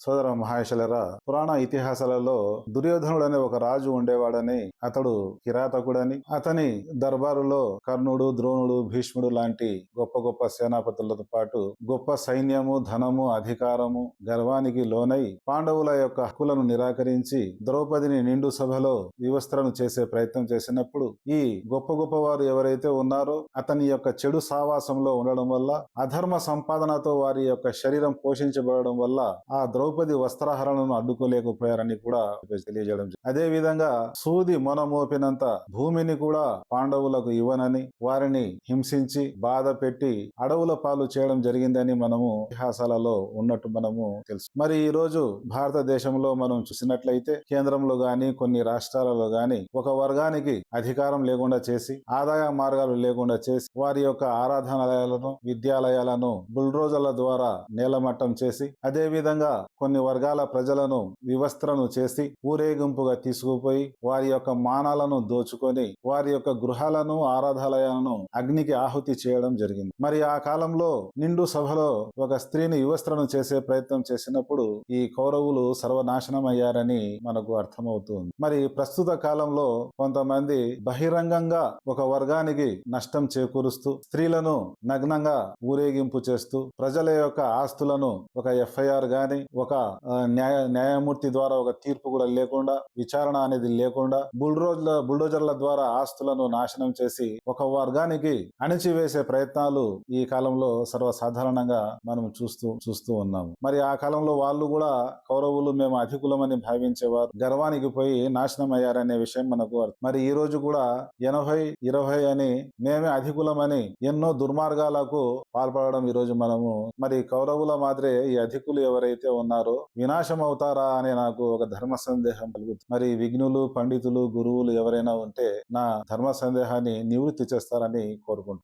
సోదర మహేశలరా పురాణ ఇతిహాసాలలో దుర్యోధనుడు అనే ఒక రాజు ఉండేవాడని అతడు కిరాతకుడని అతని దర్బారులో కర్ణుడు ద్రోణుడు భీష్ముడు లాంటి గొప్ప గొప్ప సేనాపతులతో పాటు గొప్ప సైన్యము ధనము అధికారము గర్వానికి లోనై పాండవుల యొక్క హక్కులను నిరాకరించి ద్రౌపదిని నిండు సభలో వివస్త్రను చేసే ప్రయత్నం చేసినప్పుడు ఈ గొప్ప గొప్ప వారు ఎవరైతే ఉన్నారో అతని యొక్క చెడు సావాసంలో ఉండడం వల్ల అధర్మ సంపాదనతో వారి యొక్క శరీరం పోషించబడడం వల్ల ఆ ద్రౌపది వస్త్రహరణను అడ్డుకోలేకపోయారని కూడా తెలియజేయడం అదే విధంగా సూది మొన మోపినంత భూమిని కూడా పాండవులకు ఇవ్వనని వారిని హింసించి బాధ పెట్టి అడవుల పాలు చేయడం జరిగిందని మనము ఇతిహాసాలలో ఉన్నట్టు మనము తెలుసు. మరి ఈ రోజు భారతదేశంలో మనం చూసినట్లయితే కేంద్రంలో గాని కొన్ని రాష్ట్రాలలో గాని ఒక వర్గానికి అధికారం లేకుండా చేసి ఆదాయ మార్గాలు లేకుండా చేసి వారి యొక్క ఆరాధనాలయాలను విద్యాలయాలను బుల్డ్రోజర్ల ద్వారా నేలమట్టం చేసి అదే విధంగా కొన్ని వర్గాల ప్రజలను వివస్త్రను చేసి ఊరేగింపుగా తీసుకుపోయి వారి యొక్క మానాలను దోచుకొని వారి యొక్క గృహాలను ఆరాధాలయాలను అగ్నికి ఆహుతి చేయడం జరిగింది. మరి ఆ కాలంలో నిండు సభలో ఒక స్త్రీని వివస్త్రను చేసే ప్రయత్నం చేసినప్పుడు ఈ కౌరవులు సర్వనాశనం అయ్యారని మనకు అర్థమవుతుంది. మరి ప్రస్తుత కాలంలో కొంతమంది బహిరంగంగా ఒక వర్గానికి నష్టం చేకూరుస్తూ స్త్రీలను నగ్నంగా ఊరేగింపు చేస్తూ ప్రజల యొక్క ఆస్తులను ఒక ఎఫ్ఐఆర్ గాని ఒక ఒక న్యాయ న్యాయమూర్తి ద్వారా ఒక తీర్పు కూడా లేకుండా విచారణ అనేది లేకుండా బుల్డోజర్ల బుల్డోజర్ల ద్వారా ఆస్తులను నాశనం చేసి ఒక వర్గానికి అణిచివేసే ప్రయత్నాలు ఈ కాలంలో సర్వసాధారణంగా మనం చూస్తూ చూస్తూ ఉన్నాము. మరి ఆ కాలంలో వాళ్ళు కూడా కౌరవులు మేము అధికులమని భావించేవారు గర్వానికి పోయి నాశనం అయ్యారనే విషయం మనకు మరి ఈ రోజు కూడా ఎనభై ఇరవై అని మేమే అధికులమని ఎన్నో దుర్మార్గాలకు పాల్పడడం ఈ రోజు మనము. మరి కౌరవుల మాదిరే ఈ అధికులు ఎవరైతే ఉన్నారు వినాశం అవుతారా అనే నాకు ఒక ధర్మ సందేహం కలుగుతుంది. మరి విఘ్నులు పండితులు గురువులు ఎవరైనా ఉంటే నా ధర్మ సందేహాన్ని నివృత్తి చేస్తారని కోరుకుంటున్నాను.